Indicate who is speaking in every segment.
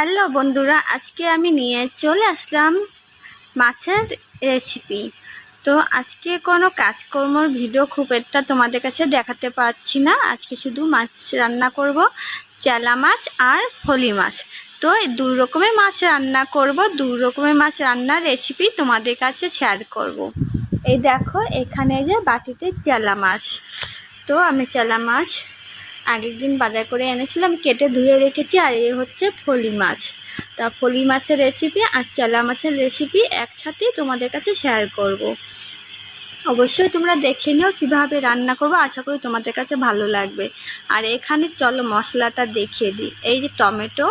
Speaker 1: Hello বন্ধুরা, আজকে আমি নিয়ে চলে আসলাম মাছের রেসিপি তো আজকে কোনো কাজকর্মর ভিডিও খুব একটা তোমাদের কাছে দেখাতে পারছি না। আজকে শুধু মাছ রান্না করব, চেলা মাছ আর ফলি মাছ। তো এই দু রকমের মাছ রান্না করব, দু রকমের মাছ রান্নার রেসিপি তোমাদের কাছে শেয়ার করব। এই দেখো, এখানে যে বাটিতে চেলা মাছ। তো আমি চেলা মাছ আগের দিন বাজার করে এনেছিলাম, কেটে ধুয়ে রেখেছি, আর এই হচ্ছে ফলি মাছ। তা ফলি মাছের রেসিপি আর চেলা মাছের রেসিপি একসাথেই তোমাদের কাছে শেয়ার করব। অবশ্যই তোমরা দেখে নিও কীভাবে রান্না করব, আশা করি তোমাদের কাছে ভালো লাগবে। আর এখানে চলো মশলাটা দেখিয়ে দিই। এই যে টমেটো,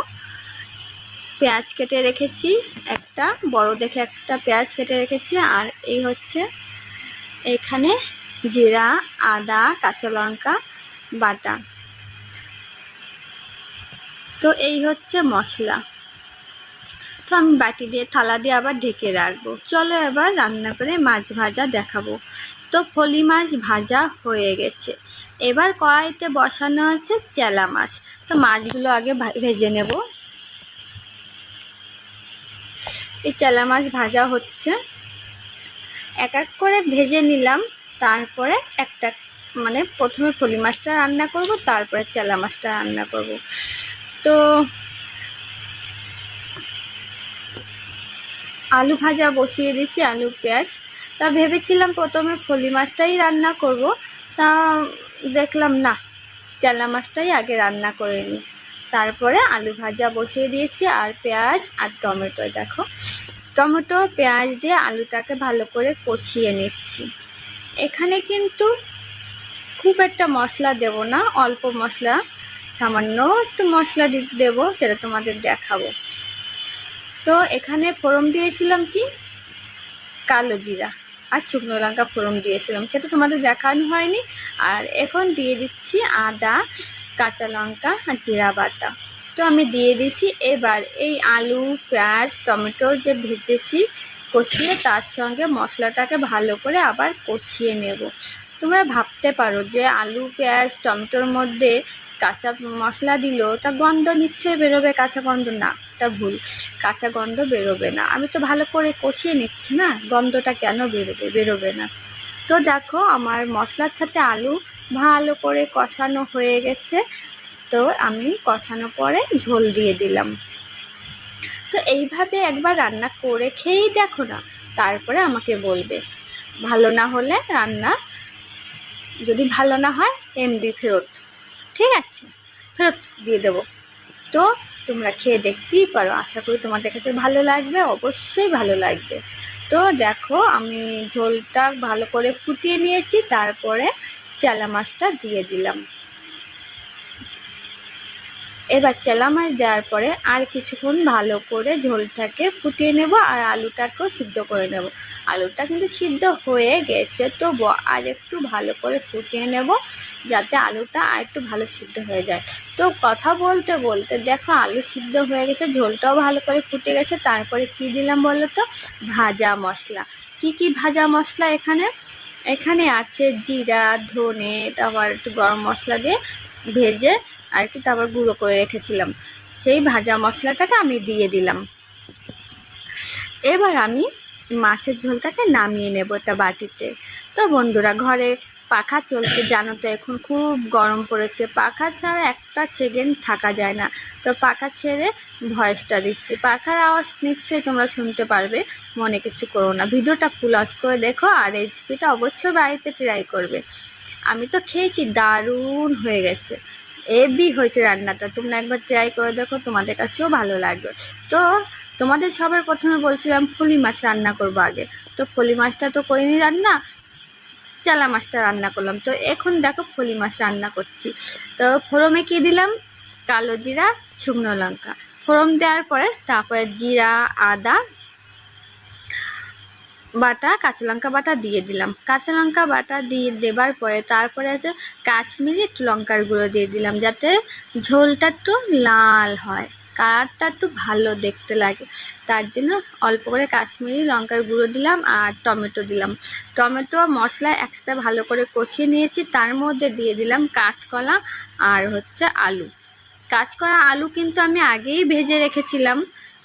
Speaker 1: পেঁয়াজ কেটে রেখেছি, একটা বড় দেখে একটা পেঁয়াজ কেটে রেখেছি, আর এই হচ্ছে এখানে জিরা, আদা, কাঁচা লঙ্কা, বাটা। তো এই হচ্ছে মশলা। তো আমি বাটি দিয়ে, থালা দিয়ে আবার ঢেকে রাখব। চলো এবার রান্না করে মাছ ভাজা দেখাবো। তো ফলি মাছ ভাজা হয়ে গেছে। এবার কড়াইতে বসানো হচ্ছে চেলা মাছ। তো মাছগুলো আগে ভেজে নেব। এই চেলা মাছ ভাজা হচ্ছে। এক এক করে ভেজে নিলাম। তারপরে একটা মানে প্রথমে ফলি মাছটা রান্না করব, তারপরে চেলা মাছটা রান্না করব। তো আলু ভাজা বসিয়ে দিচ্ছি আলু, পেঁয়াজ। তা ভেবেছিলাম প্রথমে ফলি মাছটাই রান্না করব। তা দেখলাম না, চেলা মাছটাই আগে রান্না করে নিই। তারপরে আলু ভাজা বসিয়ে দিয়েছি, আর পেঁয়াজ আর টমেটো, দেখো। টমেটো, পেঁয়াজ দিয়ে আলুটাকে ভালো করে কষিয়ে নিচ্ছি। এখানে কিন্তু খুব একটা মশলা দেব না, অল্প মশলা। সামান্য একটু মশলা দেবো, সেটা তোমাদের দেখাবো। তো এখানে ফোড়ন দিয়েছিলাম কি? কালো জিরা আর শুকনো লঙ্কা ফোড়ন দিয়েছিলাম, সেটা তোমাদের দেখানো হয়নি। আর এখন দিয়ে দিচ্ছি আদা, কাঁচা লঙ্কা আর জিরা বাটা। তো আমি দিয়ে দিচ্ছি, এবার এই আলু, পেঁয়াজ, টমেটো যে ভেজেছি, কষিয়ে তার সঙ্গে মশলাটাকে ভালো করে আবার কষিয়ে নেব। তোমরা ভাবতে পারো যে আলু, পেঁয়াজ, টমেটোর মধ্যে কাঁচা মশলা দিল তা গন্ধ নিশ্চয়ই বেরোবে, কাঁচা গন্ধ না এটা ভুল। কাঁচা গন্ধ বেরোবে না। আমি তো ভালো করে কষিয়ে নিচ্ছি না, গন্ধটা কেন বেরোবে বেরোবে না। তো দেখো, আমার মশলার সাথে আলু ভালো করে কষানো হয়ে গেছে। তো আমি কষানো পরে ঝোল দিয়ে দিলাম। তো এইভাবে একবার রান্না করে খেয়েই দেখো না, তারপরে আমাকে বলবে। ভালো না হলে রান্না যদি ভালো না হয়, এমবি ফেরত। ঠিক আছে, ফেরত দিয়ে দেবো। তো তোমরা খেয়ে দেখতেই পারো, আশা করি তোমাদের কাছে ভালো লাগবে, অবশ্যই ভালো লাগবে। তো দেখো, আমি ঝোলটা ভালো করে ফুটিয়ে নিয়েছি, তারপরে চেলা মাছটা দিয়ে দিলাম। এবার চেলা মাছ দেওয়ার পরে আর কিছুক্ষণ ভালো করে ঝোলটাকে ফুটিয়ে নেব আর আলুটাকেও সিদ্ধ করে নেব। আলুটা কিন্তু সিদ্ধ হয়ে গেছে তো আর একটু ভালো করে ফুটিয়ে নেব যাতে আলুটা আর একটু ভালো সিদ্ধ হয়ে যায়। তো কথা বলতে বলতে দেখো আলু সিদ্ধ হয়ে গেছে, ঝোলটাও ভালো করে ফুটে গেছে। তারপরে কি দিলাম বলো তো? ভাজা মশলা। কি কি ভাজা মশলা এখানে? এখানে আছে জিরা, ধনে, তারপর একটু গরম মশলা দিয়ে ভেজে আর কি তারপর গুঁড়ো করে রেখেছিলাম। সেই ভাজা মশলাটাকে আমি দিয়ে দিলাম। এবার আমি মাছের ঝোলটাকে নামিয়ে নেব একটা বাটিতে। তো বন্ধুরা, ঘরে পাখা চলছে, জানো তো এখন খুব গরম পড়েছে। পাখা ছাড়া একটা সেকেন্ড থাকা যায় না। তো পাখা ছেড়ে ভয়েসটা দিচ্ছি। পাখার আওয়াজ নিশ্চয়ই তোমরা শুনতে পারবে, মনে কিছু করো না। ভিডিওটা ফুল অস করে দেখো আর রেসিপিটা অবশ্যই বাড়িতে ট্রাই করবে। আমি তো খেয়েছি, দারুণ হয়ে গেছে। এবি হয়েছে রান্নাটা। তোমরা একবার ট্রাই করে দেখো, তোমাদের কাছেও ভালো লাগবে। তো তোমাদের সবার প্রথমে বলছিলাম ফলি মাছ রান্না করব আগে। তো ফলি মাছটা তো করিনি রান্না, চালা মাছটা রান্না করলাম। তো এখন দেখো ফলি মাছ রান্না করছি। তো ফোড়মে কি দিলাম? কালো জিরা, শুকনো লঙ্কা। ফোড়ন দেওয়ার পরে তারপরে জিরা, আদা বাটা কাঁচা লঙ্কা বাটা দিয়ে দিলাম। কাঁচা লঙ্কা বাটা দিয়ে দেবার পরে তারপরে আছে কাশ্মীরি একটু লঙ্কার গুঁড়ো দিয়ে দিলাম, যাতে ঝোলটা একটু লাল হয়। কালারটা একটু ভালো দেখতে লাগে। তার জন্য অল্প করে কাশ্মীরি লঙ্কার গুঁড়ো দিলাম আর টমেটো দিলাম। টমেটো মশলা একসাথে ভালো করে কষিয়ে নিয়েছি, তার মধ্যে দিয়ে দিলাম কাঁচকলা আর হচ্ছে আলু। কাঁচকলা, আলু কিন্তু আমি আগেই ভেজে রেখেছিলাম।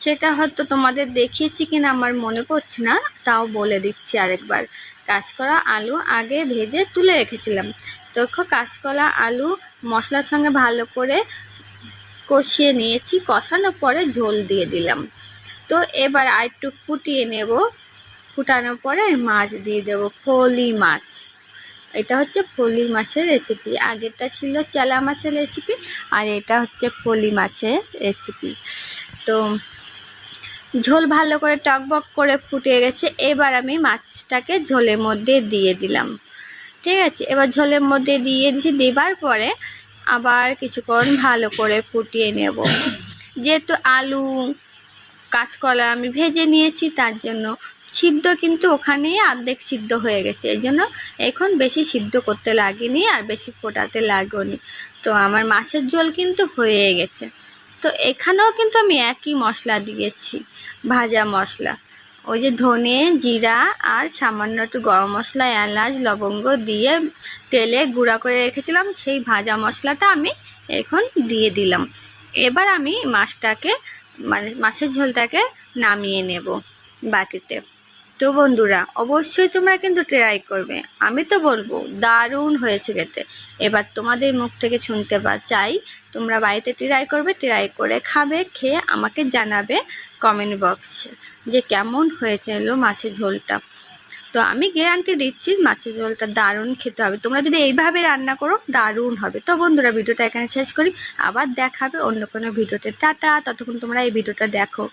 Speaker 1: সেটা হয়তো তোমাদের দেখিয়েছি কিনা, আমার মনে পড়ছে না, তাও বলে দিচ্ছি আরেকবার। কাঁচকড়া আলু আগে ভেজে তুলে রেখেছিলাম। তো কাঁচকলা আলু মশলার সঙ্গে ভালো করে কষিয়ে নিয়েছি, কষানোর পরে ঝোল দিয়ে দিলাম। তো এবার আরেকটু ফুটিয়ে নেব। ফুটানোর পরে মাছ দিয়ে দেবো, ফলি মাছ। এটা হচ্ছে ফলি মাছের রেসিপি আগেরটা ছিল চেলা মাছের রেসিপি আর এটা হচ্ছে ফলি মাছের রেসিপি তো ঝোল ভালো করে টকবক করে ফুটে গেছে, এবার আমি মাছটাকে ঝোলের মধ্যে দিয়ে দিলাম। ঠিক আছে, এবার ঝোলের মধ্যে দিয়ে দিয়েছি, দেবার পরে আবার কিছুক্ষণ ভালো করে ফুটিয়ে নেব। যেহেতু আলু, কাঁচকলা আমি ভেজে নিয়েছি, তার জন্য সিদ্ধ কিন্তু ওখানেই অর্ধেক সিদ্ধ হয়ে গেছে। এই জন্য এখন বেশি সিদ্ধ করতে লাগেনি আর বেশি ফোটাতে লাগেনি। তো আমার মাছের ঝোল কিন্তু হয়ে গেছে। তো এখানেও কিন্তু আমি একই মশলা দিয়েছি, ভাজা মশলা। ওই যে ধনে, জিরা আর সামান্য একটু গরম মশলা, এলাচ, লবঙ্গ দিয়ে তেলে গুঁড়া করে রেখেছিলাম, সেই ভাজা মশলাটা আমি এখন দিয়ে দিলাম। এবার আমি মাছটাকে মানে মাছের ঝোলটাকে নামিয়ে নেব বাটিতে। তো বন্ধুরা, অবশ্যই তোমরা কিন্তু ট্রাই করবে। আমি তো বলব, দারুণ হয়েছে খেতে। এবার তোমাদের মুখ থেকে শুনতে বা চাই, তোমরা বাড়িতে ট্রাই করবে ট্রাই করে খাবে, খেয়ে আমাকে জানাবে কমেন্ট বক্সে যে কেমন হয়েছে হয়েছিল মাছের ঝোলটা। তো আমি গ্যারান্টি দিচ্ছি মাছের ঝোলটা দারুণ খেতে হবে। তোমরা যদি এইভাবে রান্না করো, দারুণ হবে। তো বন্ধুরা, ভিডিওটা এখানে শেষ করি। আবার দেখাবে অন্য কোনো ভিডিওতে। টাটা, ততক্ষণ তোমরা এই ভিডিওটা দেখো।